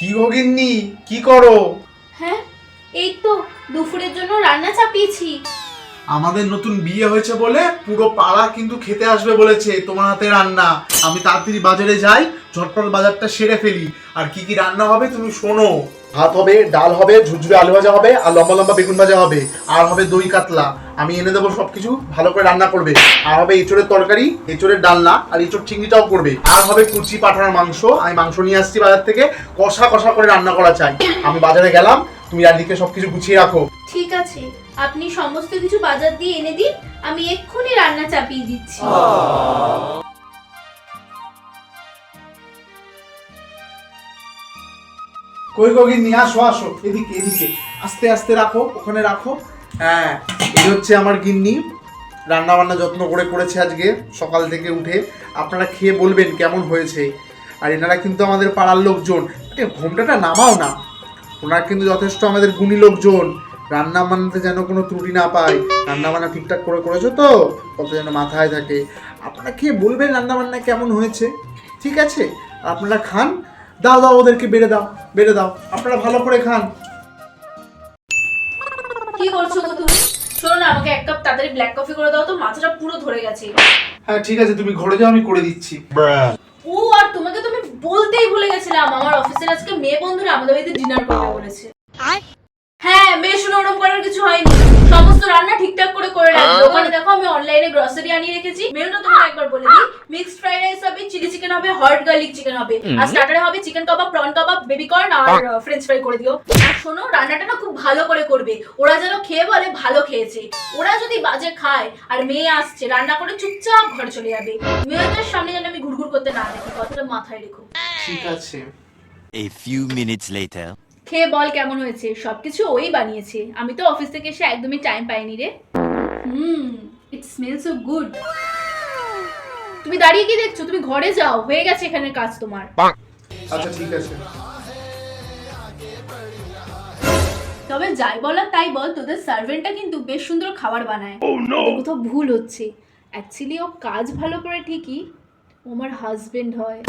কি গগিন্নি গিন্নি? কি করো? হ্যাঁ এই তো দুপুরের জন্য রান্না চাপিয়েছি। আমাদের নতুন বিয়ে হয়েছে বলে পুরো পাড়া কিন্তু খেতে আসবে বলেছে তোমার হাতে রান্না। আমি তাড়াতাড়ি বাজারে যাই, ঝটপট বাজারটা সেরে ফেলি। আর কি কি রান্না হবে তুমি শোনো। ভাত হবে, ডাল হবে, ঝুরঝুরে আলু ভাজা হবে, আর লম্বা লম্বা বেগুন ভাজা হবে। আর হবে দই কাতলা। আমি এনে দেবো সবকিছু, ভালো করে রান্না করবে। আর হবে এঁচড়ের তরকারি, এঁচড়ের ডালনা আর এঁচড় চিংড়িটাও করবে। আর হবে কুচি পাঠানোর মাংস। আমি মাংস নিয়ে আসছি বাজার থেকে, কষা কষা করে রান্না করা চাই। আমি বাজারে গেলাম তুমি একদিকে সবকিছু গুছিয়ে রাখো। ঠিক আছে আপনি সমস্ত কিছু বাজার দিয়ে এনে দিন আমি এক্ষুনি রান্না চাপিয়ে দিচ্ছি। কই কই নিয়ে আসো আসো এদিকে এদিকে। আস্তে আস্তে রাখো ওখানে রাখো। হ্যাঁ এই হচ্ছে আমার গিন্নি। রান্না বান্না যত্ন করে করেছে আজকে সকাল থেকে উঠে। আপনারা খেয়ে বলবেন কেমন হয়েছে। আর এনারা কিন্তু আমাদের পাড়ার লোকজন। ঘোমটাটা নামাও না। ওনারা কিন্তু যথেষ্ট আমাদের গুণী লোকজন। রান্না বান্নাতে যেন কোনো ত্রুটি না পায়। রান্না বান্না ঠিকঠাক করে করেছ তো? কত যেন মাথায় থাকে। আপনারা খেয়ে বলবেন রান্না বান্না কেমন হয়েছে? ঠিক আছে আপনারা খান। দাও দাও ওদেরকে বেড়ে দাও বেড়ে দাও। আপনারা ভালো করে খান। কি করছ তুমি? শোনো না আমাকে এক কাপ তাড়াতাড়ি ব্ল্যাক কফি করে দাও তো মাথাটা পুরো ধরে গেছে। হ্যাঁ ঠিক আছে তুমি ঘরে যাও আমি করে দিচ্ছি। ও আর তোমাকে তো আমি বলতেই ভুলে গেছিলাম। আমার অফিসের আজকে মেয়ে বন্ধুরা আমাদের বাড়িতে ডিনার করবে বলেছে। হ্যাঁ মেয়ে শুনে ওরম করার কিছু হয়নি। সমস্ত রান্না ঠিকঠাক করে করে রাখবে। ওখানে দেখো আমি অনলাইনে গ্রসারি আনিয়ে রেখেছি। মেনুটা তোমাকে একবার বলে দিই। মিক্সড ফ্রাইড রাইস হবে চিলি চিকেন হবে হট গার্লিক চিকেন হবে। আর স্টার্টারে হবে chicken kebab prawn kebab baby corn আর ফ্রেঞ্চ ফ্রাই করে দিও। আর শোনো রান্নাটা না খুব ভালো করে করবে। ওরা যেন খেয়ে বলে ভালো খেয়েছে। ওরা যদি বাজে খায় আর মেয়ে আসছে রান্না করে চুপচাপ ঘরে চলে যাবে। মেয়েদের সামনে যেন আমি ঘুরঘুর করতে না দেখি কথাটা মাথায় রেখো। ঠিক আছে। A few minutes later. খেয়ে বল কেমন হয়েছে? সবকিছু ওই বানিয়েছে। আমি তো অফিস থেকে এসে একদমই টাইম পাইনি রে। Hmm it smell so good তুমি দাঁড়িয়ে কি দেখছ তুমি ঘরে যাও হয়ে গেছে এখানে কাজ তোমার। আচ্ছা ঠিক আছে। তবে যাই বলা তাই বল তোদের সার্ভেন্টটা কিন্তু বেশ সুন্দর খাবার বানায়। তোর কোথাও ভুল হচ্ছে। অ্যাকচুয়ালি ও কাজ ভালো করে ঠিকই আমার হাজবেন্ড হয়।